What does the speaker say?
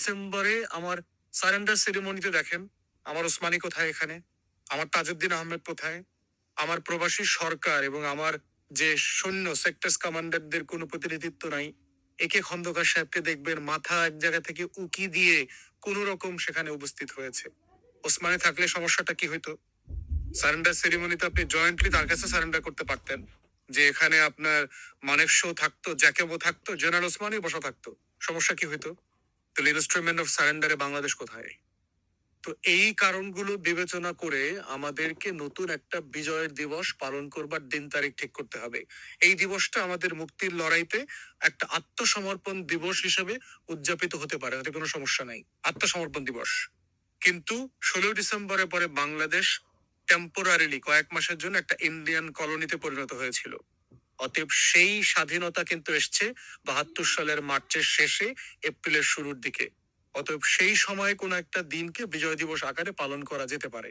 ডিসেম্বরে আমার সারেন্ডার সেরিমনিতে দেখেন, আমার ওসমানী কোথায় এখানে? আমার তাজউদ্দিন আহমেদ কোথায়? আমার প্রবাসী সরকার এবং আমার যে সৈন্য সেক্টরস কমান্ডারদের কোনো প্রতিনিধিত্ব নাই। একে খন্দকার সাহেবকে দেখবেন মাথা এক জায়গা থেকে উকি দিয়ে কোন রকম সেখানে উপস্থিত হয়েছে। ওসমানে থাকলে সমস্যাটা কি হইতো? সারেন্ডার সেরিমনিতে আপনি জয়েন্টলি তার কাছে সারেন্ডার করতে পারতেন, যে এখানে আপনার মানেক শো থাকতো জ্যাকেবো থাকতো, জেনারেল ওসমানই বসা থাকতো। সমস্যা কি হইতো? তাহলে ইনস্ট্রুমেন্ট অফ সারেন্ডারে বাংলাদেশ কোথায়? তো এই কারণগুলো বিবেচনা করে আমাদেরকে নতুন একটা বিজয়ের দিবস পালন করবার দিন তারিখ ঠিক করতে হবে। এই দিবসটা আমাদের মুক্তির লড়াইতে একটা আত্মসমর্পণ দিবস হিসেবে উদযাপিত হতে পারে এতে কোনো সমস্যা নাই। আত্মসমর্পণ দিবস। কিন্তু ষোলোই ডিসেম্বরের পরে বাংলাদেশ টেম্পোরারিলি কয়েক মাসের জন্য একটা ইন্ডিয়ান কলোনিতে পরিণত হয়েছিল। অতএব সেই স্বাধীনতা কিন্তু এসছে বাহাত্তর সালের মার্চের শেষে, এপ্রিলের শুরুর দিকে। অতএব সেই সময়ে কোনো একটা দিনকে বিজয় দিবস আকারে পালন করা যেতে পারে।